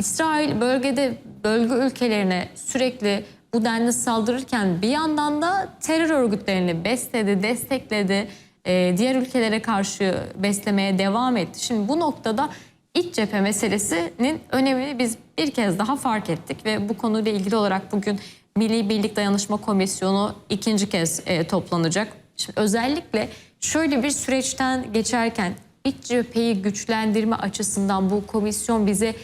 İsrail bölgede bölge ülkelerine sürekli bu denli saldırırken bir yandan da terör örgütlerini besledi, destekledi. e, diğer ülkelere karşı beslemeye devam etti. Şimdi bu noktada iç cephe meselesinin önemini biz bir kez daha fark ettik ve bu konuyla ilgili olarak bugün Milli Birlik Dayanışma Komisyonu ikinci kez e, toplanacak. Şimdi özellikle şöyle bir süreçten geçerken iç cepheyi güçlendirme açısından bu komisyon bize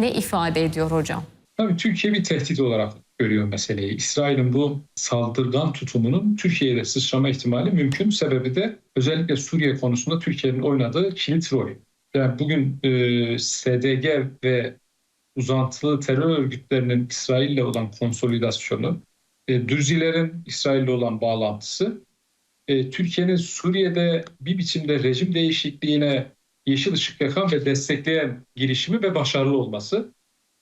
ne ifade ediyor hocam? Tabii Türkiye bir tehdit olarak görüyor meseleyi. İsrail'in bu saldırgan tutumunun Türkiye'de sıçrama ihtimali mümkün. Sebebi de özellikle Suriye konusunda Türkiye'nin oynadığı kilit rol. Yani bugün e, SDG ve uzantılı terör örgütlerinin İsrail'le olan konsolidasyonu, e, Dürzilerin İsrail'le olan bağlantısı, e, Türkiye'nin Suriye'de bir biçimde rejim değişikliğine yeşil ışık yakan ve destekleyen girişimi ve başarılı olması,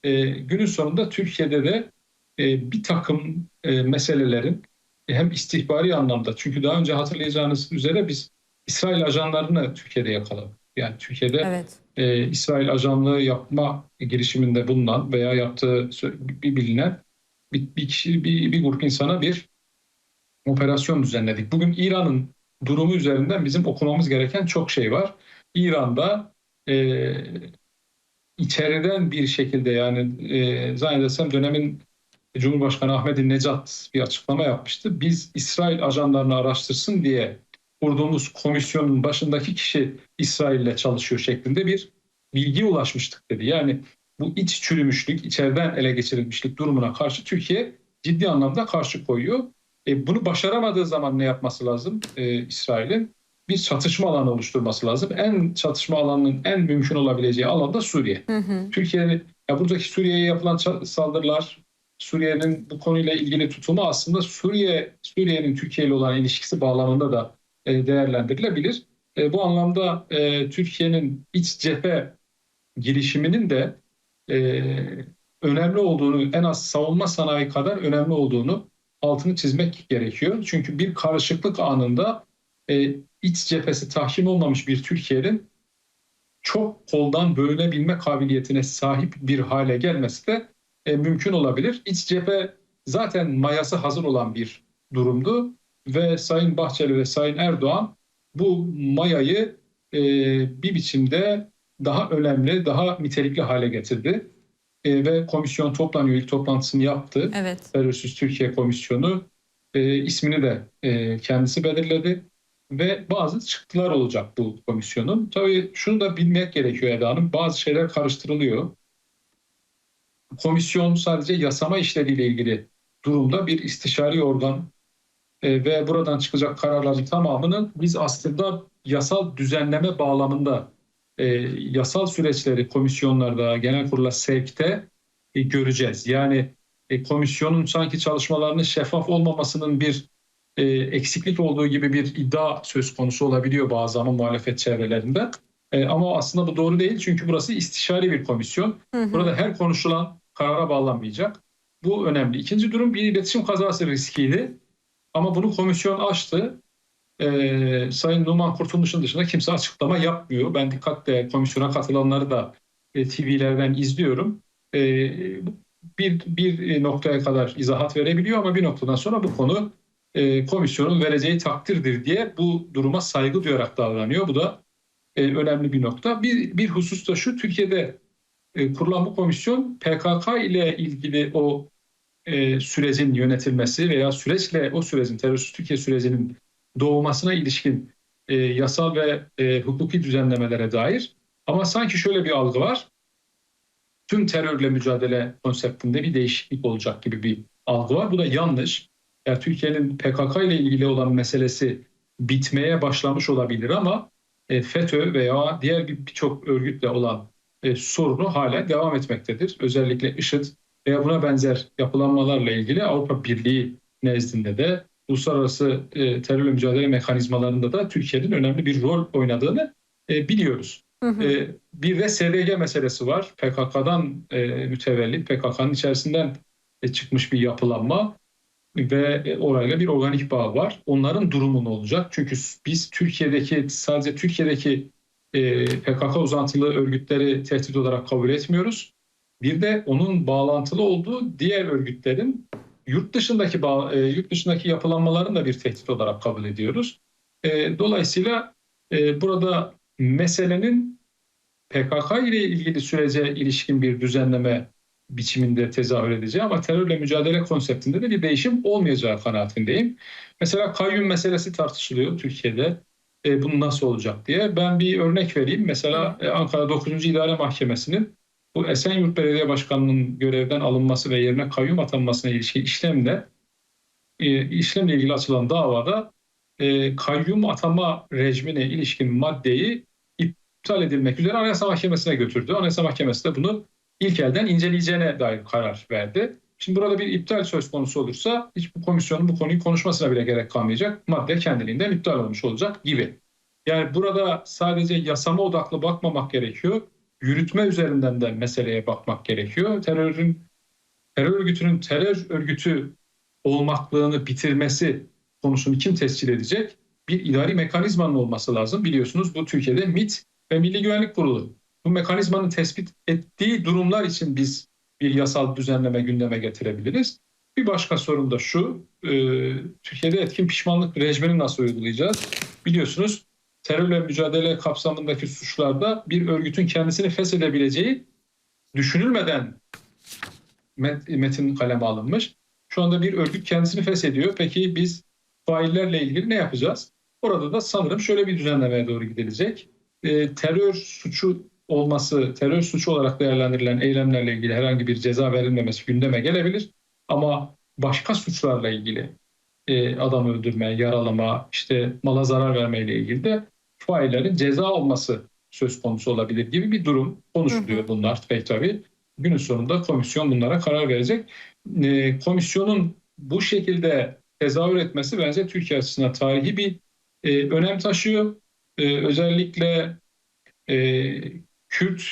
e, günün sonunda Türkiye'de de e, bir takım e, meselelerin hem istihbari anlamda çünkü daha önce hatırlayacağınız üzere biz İsrail ajanlarını Türkiye'de yakaladık. Yani Türkiye'de Evet. e, İsrail ajanlığı yapma girişiminde bulunan veya yaptığı bir bilinen bir, bir kişi bir, bir grup insana bir operasyon düzenledik. Bugün İran'ın durumu üzerinden bizim okumamız gereken çok şey var. İran'da e, içeriden bir şekilde yani e, zannedersem dönemin Cumhurbaşkanı Ahmet bir açıklama yapmıştı. Biz İsrail ajanlarını araştırsın diye kurduğumuz komisyonun başındaki kişi İsrail'le çalışıyor şeklinde bir bilgi ulaşmıştık dedi. Yani bu iç çürümüşlük, içeriden ele geçirilmişlik durumuna karşı Türkiye ciddi anlamda karşı koyuyor. E, bunu başaramadığı zaman ne yapması lazım e, İsrail'in? Bir çatışma alanı oluşturması lazım. En çatışma alanının en mümkün olabileceği alan da Suriye. Türkiye'nin ya buradaki Suriye'ye yapılan saldırılar, Suriye'nin bu konuyla ilgili tutumu aslında Suriye Suriye'nin Türkiye ile olan ilişkisi bağlamında da e, değerlendirilebilir. E, bu anlamda e, Türkiye'nin iç cephe girişiminin de e, önemli olduğunu, en az savunma sanayi kadar önemli olduğunu altını çizmek gerekiyor. Çünkü bir karışıklık anında e, iç cephesi tahkim olmamış bir Türkiye'nin çok koldan bölünebilme kabiliyetine sahip bir hale gelmesi de e, mümkün olabilir. İç cephe zaten mayası hazır olan bir durumdu ve Sayın Bahçeli ve Sayın Erdoğan bu mayayı e, bir biçimde daha önemli, daha nitelikli hale getirdi. E, ve komisyon toplanıyor, ilk toplantısını yaptı. Evet. Terörsüz Türkiye Komisyonu e, ismini de e, kendisi belirledi ve bazı çıktılar olacak bu komisyonun. Tabii şunu da bilmek gerekiyor Eda Hanım. Bazı şeyler karıştırılıyor. Komisyon sadece yasama işleriyle ilgili durumda bir istişari organ e, ve buradan çıkacak kararların tamamının biz aslında yasal düzenleme bağlamında e, yasal süreçleri komisyonlarda, genel kurula sevkte e, göreceğiz. Yani komisyonun sanki çalışmalarının şeffaf olmamasının bir e, eksiklik olduğu gibi bir iddia söz konusu olabiliyor bazı zaman muhalefet çevrelerinde. E, ama aslında bu doğru değil çünkü burası istişare bir komisyon. Hı hı. Burada her konuşulan karara bağlanmayacak. Bu önemli. İkinci durum bir iletişim kazası riskiydi. Ama bunu komisyon açtı. Ee, Sayın Numan Kurtulmuş'un dışında kimse açıklama yapmıyor. Ben dikkatle komisyona katılanları da e, TV'lerden izliyorum. Ee, bir, bir noktaya kadar izahat verebiliyor ama bir noktadan sonra bu konu e, komisyonun vereceği takdirdir diye bu duruma saygı duyarak davranıyor. Bu da e, önemli bir nokta. Bir, bir husus da şu, Türkiye'de e, kurulan bu komisyon PKK ile ilgili o e, sürecin yönetilmesi veya süreçle o sürecin terörsüz Türkiye sürecinin doğmasına ilişkin e, yasal ve e, hukuki düzenlemelere dair. Ama sanki şöyle bir algı var. Tüm terörle mücadele konseptinde bir değişiklik olacak gibi bir algı var. Bu da yanlış. Yani Türkiye'nin PKK ile ilgili olan meselesi bitmeye başlamış olabilir ama e, FETÖ veya diğer bir- birçok örgütle olan e, sorunu hala devam etmektedir. Özellikle IŞİD veya buna benzer yapılanmalarla ilgili Avrupa Birliği nezdinde de uluslararası e, terörle mücadele mekanizmalarında da Türkiye'nin önemli bir rol oynadığını e, biliyoruz. Hı hı. E, bir de SDG meselesi var. PKK'dan e, mütevellit, PKK'nın içerisinden e, çıkmış bir yapılanma ve e, orayla bir organik bağ var. Onların durumu ne olacak? Çünkü biz Türkiye'deki sadece Türkiye'deki e, PKK uzantılı örgütleri tehdit olarak kabul etmiyoruz. Bir de onun bağlantılı olduğu diğer örgütlerin yurt dışındaki bağ- e, yurt dışındaki yapılanmaların da bir tehdit olarak kabul ediyoruz. E, dolayısıyla e, burada meselenin PKK ile ilgili sürece ilişkin bir düzenleme biçiminde tezahür edeceği ama terörle mücadele konseptinde de bir değişim olmayacağı kanaatindeyim. Mesela kayyum meselesi tartışılıyor Türkiye'de. E, bu nasıl olacak diye. Ben bir örnek vereyim. Mesela e, Ankara 9. İdare Mahkemesi'nin bu Esenyurt Belediye Başkanı'nın görevden alınması ve yerine kayyum atanmasına ilişkin işlemle e, işlemle ilgili açılan davada e, kayyum atama rejimine ilişkin maddeyi iptal edilmek üzere Anayasa Mahkemesi'ne götürdü. Anayasa Mahkemesi de bunu ilk elden inceleyeceğine dair karar verdi. Şimdi burada bir iptal söz konusu olursa hiç bu komisyonun bu konuyu konuşmasına bile gerek kalmayacak. Madde kendiliğinden iptal olmuş olacak gibi. Yani burada sadece yasama odaklı bakmamak gerekiyor. Yürütme üzerinden de meseleye bakmak gerekiyor. Terörün terör örgütünün terör örgütü olmaklığını bitirmesi konusunu kim tescil edecek? Bir idari mekanizmanın olması lazım. Biliyorsunuz bu Türkiye'de MIT ve Milli Güvenlik Kurulu. Bu mekanizmanın tespit ettiği durumlar için biz bir yasal düzenleme gündeme getirebiliriz. Bir başka sorun da şu, e, Türkiye'de etkin pişmanlık rejimini nasıl uygulayacağız? Biliyorsunuz terörle mücadele kapsamındaki suçlarda bir örgütün kendisini feshedebileceği düşünülmeden met- metin kaleme alınmış. Şu anda bir örgüt kendisini feshediyor. Peki biz faillerle ilgili ne yapacağız? Orada da sanırım şöyle bir düzenlemeye doğru gidilecek. E, terör suçu olması, terör suçu olarak değerlendirilen eylemlerle ilgili herhangi bir ceza verilmemesi gündeme gelebilir. Ama başka suçlarla ilgili e, adam öldürme, yaralama, işte mala zarar vermeyle ilgili de faillerin ceza alması söz konusu olabilir gibi bir durum konuşuluyor bunlar pek tabii. Günün sonunda komisyon bunlara karar verecek. E, komisyonun bu şekilde tezahür etmesi bence Türkiye açısından tarihi bir e, önem taşıyor. E, özellikle e, Kürt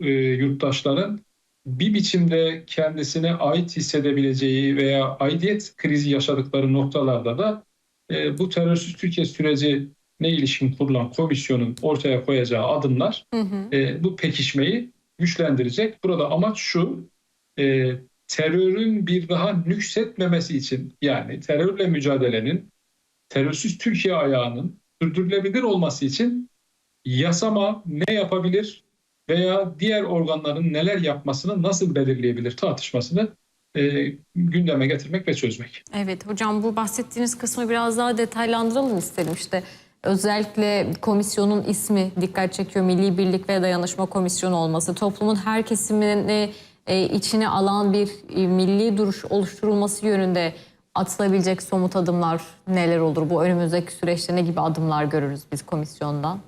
e, yurttaşların bir biçimde kendisine ait hissedebileceği veya aidiyet krizi yaşadıkları noktalarda da e, bu terörsüz Türkiye süreci ne ilişkin kurulan komisyonun ortaya koyacağı adımlar Hı hı. e, bu pekişmeyi güçlendirecek. Burada amaç şu, e, terörün bir daha nüksetmemesi için yani terörle mücadelenin terörsüz Türkiye ayağının sürdürülebilir olması için yasama ne yapabilir veya diğer organların neler yapmasını nasıl belirleyebilir tartışmasını e, gündeme getirmek ve çözmek. Evet hocam bu bahsettiğiniz kısmı biraz daha detaylandıralım isterim işte. Özellikle komisyonun ismi dikkat çekiyor. Milli Birlik ve Dayanışma Komisyonu olması. Toplumun her kesimini e, içine alan bir e, milli duruş oluşturulması yönünde atılabilecek somut adımlar neler olur? Bu önümüzdeki süreçte ne gibi adımlar görürüz biz komisyondan?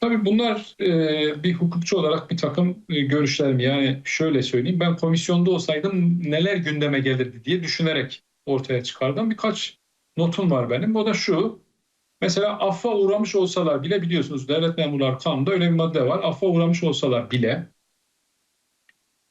Tabii bunlar e, bir hukukçu olarak bir takım e, görüşlerim. Yani şöyle söyleyeyim ben komisyonda olsaydım neler gündeme gelirdi diye düşünerek ortaya çıkardım. Birkaç notum var benim. O da şu. Mesela affa uğramış olsalar bile biliyorsunuz devlet memurlar kanunda öyle bir madde var. Affa uğramış olsalar bile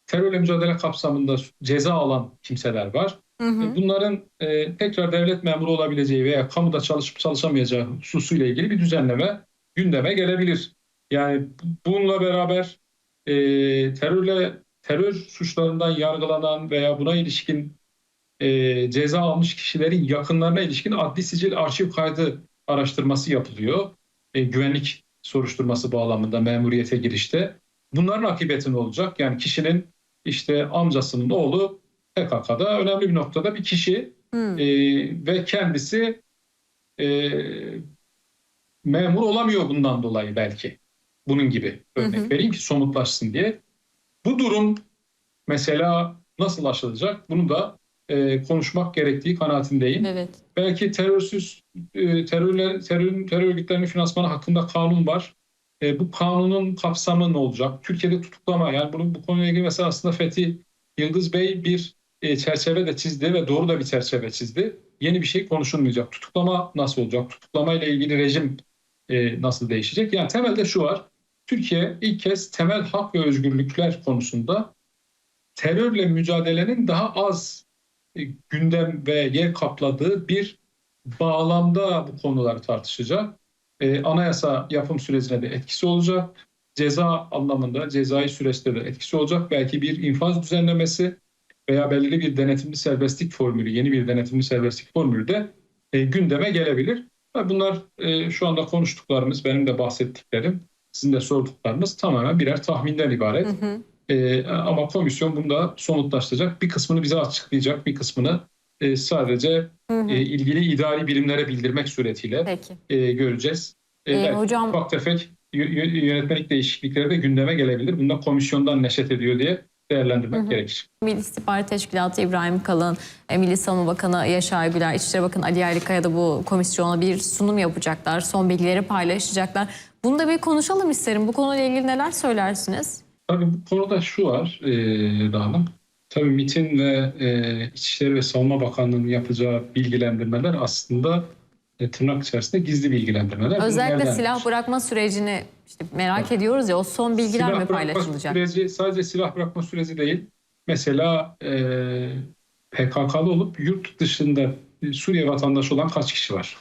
terörle mücadele kapsamında ceza alan kimseler var. Hı hı. Bunların e, tekrar devlet memuru olabileceği veya kamuda çalışıp çalışamayacağı hususuyla ilgili bir düzenleme gündeme gelebilir. Yani bununla beraber e, terörle terör suçlarından yargılanan veya buna ilişkin e, ceza almış kişilerin yakınlarına ilişkin adli sicil arşiv kaydı araştırması yapılıyor. E, güvenlik soruşturması bağlamında memuriyete girişte. Bunların akıbeti ne olacak? Yani kişinin işte amcasının oğlu PKK'da önemli bir noktada bir kişi Hı. e, ve kendisi e, memur olamıyor bundan dolayı belki. Bunun gibi örnek Hı hı. vereyim ki somutlaşsın diye. Bu durum mesela nasıl aşılacak? Bunu da e, konuşmak gerektiği kanaatindeyim. Evet. Belki terörsüz e, terörle, terör, terör örgütlerinin finansmanı hakkında kanun var. E, bu kanunun kapsamı ne olacak? Türkiye'de tutuklama yani bunu bu konuyla ilgili mesela aslında Fethi Yıldız Bey bir e, çerçeve de çizdi ve doğru da bir çerçeve çizdi. Yeni bir şey konuşulmayacak. Tutuklama nasıl olacak? Tutuklama ile ilgili rejim e, nasıl değişecek? Yani temelde şu var. Türkiye ilk kez temel hak ve özgürlükler konusunda terörle mücadelenin daha az e, gündem ve yer kapladığı bir bağlamda bu konuları tartışacak. E, anayasa yapım sürecine de etkisi olacak. ceza anlamında cezai süreçte de etkisi olacak. Belki bir infaz düzenlemesi veya belirli bir denetimli serbestlik formülü, yeni bir denetimli serbestlik formülü de e, gündeme gelebilir. Bunlar e, şu anda konuştuklarımız, benim de bahsettiklerim, sizin de sorduklarınız tamamen birer tahminden ibaret. Hı hı. E, ama komisyon bunu da somutlaştıracak. Bir kısmını bize açıklayacak, bir kısmını e, sadece Hı hı. e, ilgili idari birimlere bildirmek suretiyle Peki. e, göreceğiz. E, belki hocam ufak tefek yönetmelik değişiklikleri de gündeme gelebilir. Bunda komisyondan neşet ediyor diye değerlendirmek Hı hı. gerekir. Milli İstihbarat Teşkilatı İbrahim Kalın, e, Milli Savunma Bakanı Yaşar Güler, İçişleri Bakanı Ali Yerlikaya da bu komisyona bir sunum yapacaklar. Son bilgileri paylaşacaklar. Bunu da bir konuşalım isterim. Bu konuyla ilgili neler söylersiniz? Tabii bu konuda şu var e, Dağım. Tabii MİT'in ve e, İçişleri ve Savunma Bakanlığı'nın yapacağı bilgilendirmeler aslında e, tırnak içerisinde gizli bilgilendirmeler. Özellikle silah bırakma sürecini işte merak ediyoruz ya o son bilgiler Silah mi paylaşılacak? Süreci, sadece silah bırakma süreci değil. Mesela e, PKK'lı olup yurt dışında e, Suriye vatandaşı olan kaç kişi var?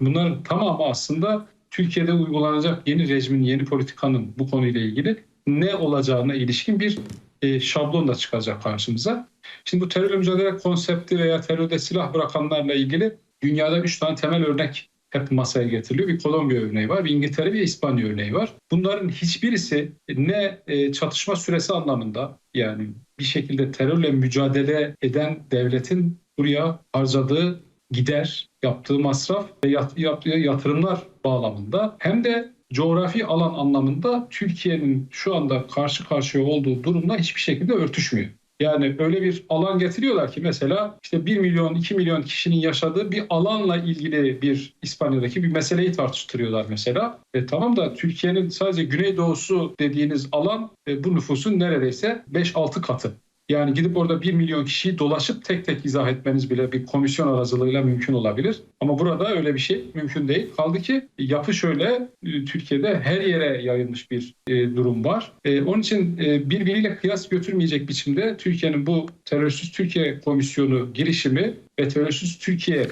Bunların tamamı aslında Türkiye'de uygulanacak yeni rejimin, yeni politikanın bu konuyla ilgili ne olacağına ilişkin bir e, şablon da çıkacak karşımıza. Şimdi bu terörle mücadele konsepti veya terörde silah bırakanlarla ilgili dünyada üç tane temel örnek hep masaya getiriliyor. Bir Kolombiya örneği var, bir İngiltere, bir İspanya örneği var. Bunların hiçbirisi ne e, çatışma süresi anlamında yani bir şekilde terörle mücadele eden devletin buraya harcadığı gider, yaptığı masraf ve yaptığı yatırımlar bağlamında hem de coğrafi alan anlamında Türkiye'nin şu anda karşı karşıya olduğu durumla hiçbir şekilde örtüşmüyor. Yani öyle bir alan getiriyorlar ki mesela işte 1 milyon 2 milyon kişinin yaşadığı bir alanla ilgili bir İspanya'daki bir meseleyi tartıştırıyorlar mesela. E, tamam da Türkiye'nin sadece güneydoğusu dediğiniz alan e, bu nüfusun neredeyse 5-6 katı. Yani gidip orada 1 milyon kişiyi dolaşıp tek tek izah etmeniz bile bir komisyon aracılığıyla mümkün olabilir. Ama burada öyle bir şey mümkün değil. Kaldı ki yapı şöyle e, Türkiye'de her yere yayılmış bir e, durum var. E, onun için birbiriyle kıyas götürmeyecek biçimde Türkiye'nin bu terörsüz Türkiye komisyonu girişimi ve terörsüz Türkiye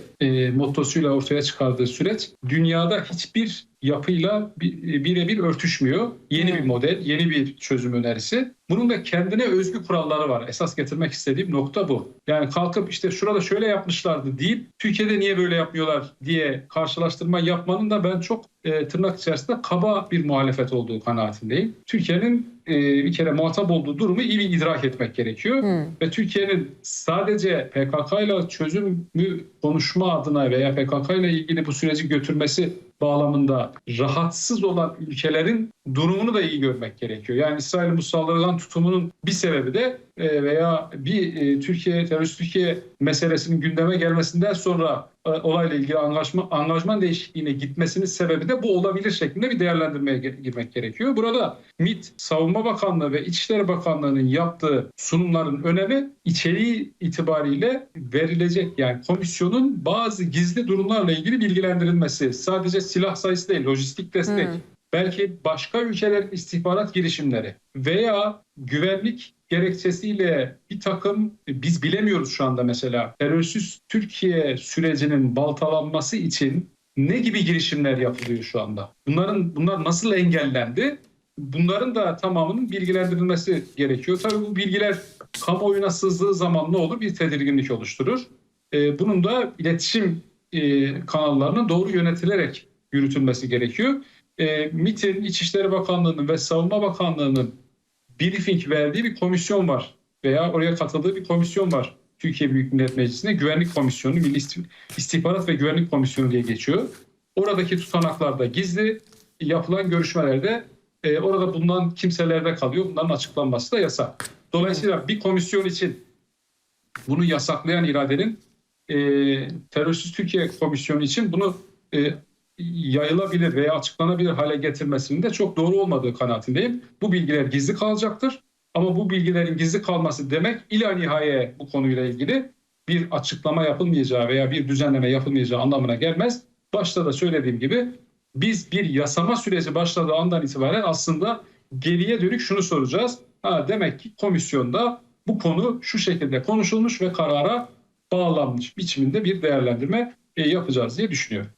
mottosuyla ortaya çıkardığı süreç dünyada hiçbir yapıyla bi- birebir örtüşmüyor. Yeni bir model, yeni bir çözüm önerisi. Bunun da kendine özgü kuralları var. Esas getirmek istediğim nokta bu. Yani kalkıp işte şurada şöyle yapmışlardı deyip Türkiye'de niye böyle yapmıyorlar diye karşılaştırma yapmanın da ben çok e, tırnak içerisinde kaba bir muhalefet olduğu kanaatindeyim. Türkiye'nin e, bir kere muhatap olduğu durumu iyi bir idrak etmek gerekiyor. Hı. Ve Türkiye'nin sadece PKK ile çözümü konuşma adına veya PKK ile ilgili bu süreci götürmesi bağlamında rahatsız olan ülkelerin durumunu da iyi görmek gerekiyor. Yani İsrail'in bu saldırıdan tutumunun bir sebebi de e, veya bir e, Türkiye terörist Türkiye meselesinin gündeme gelmesinden sonra e, olayla ilgili angajman, angajman değişikliğine gitmesinin sebebi de bu olabilir şeklinde bir değerlendirmeye girmek gerekiyor. Burada MİT, Savunma Bakanlığı ve İçişleri Bakanlığı'nın yaptığı sunumların önemi içeriği itibariyle verilecek yani komisyonun bazı gizli durumlarla ilgili bilgilendirilmesi. Sadece silah sayısı değil, lojistik destek, Hı. Belki başka ülkelerin istihbarat girişimleri veya güvenlik gerekçesiyle bir takım biz bilemiyoruz şu anda mesela terörsüz Türkiye sürecinin baltalanması için ne gibi girişimler yapılıyor şu anda? Bunların bunlar nasıl engellendi? Bunların da tamamının bilgilendirilmesi gerekiyor. Tabii bu bilgiler kamuoyuna sızdığı zaman ne olur? Bir tedirginlik oluşturur. Ee, bunun da iletişim e, kanallarının doğru yönetilerek yürütülmesi gerekiyor. E, MİT'in, İçişleri Bakanlığı'nın ve Savunma Bakanlığı'nın briefing verdiği bir komisyon var. Veya oraya katıldığı bir komisyon var. Türkiye Büyük Millet Meclisi'nde Güvenlik Komisyonu, Milli İsti- İstihbarat ve Güvenlik Komisyonu diye geçiyor. Oradaki tutanaklarda gizli, yapılan görüşmelerde e, orada bulunan kimselerde kalıyor. Bunların açıklanması da yasak. Dolayısıyla bir komisyon için bunu yasaklayan iradenin e, terörsüz Türkiye Komisyonu için bunu e, yayılabilir veya açıklanabilir hale getirmesinin de çok doğru olmadığı kanaatindeyim. Bu bilgiler gizli kalacaktır. Ama bu bilgilerin gizli kalması demek ila nihaye bu konuyla ilgili bir açıklama yapılmayacağı veya bir düzenleme yapılmayacağı anlamına gelmez. Başta da söylediğim gibi biz bir yasama süreci başladığı andan itibaren aslında geriye dönük şunu soracağız. Ha, demek ki komisyonda bu konu şu şekilde konuşulmuş ve karara bağlanmış biçiminde bir değerlendirme e, yapacağız diye düşünüyorum.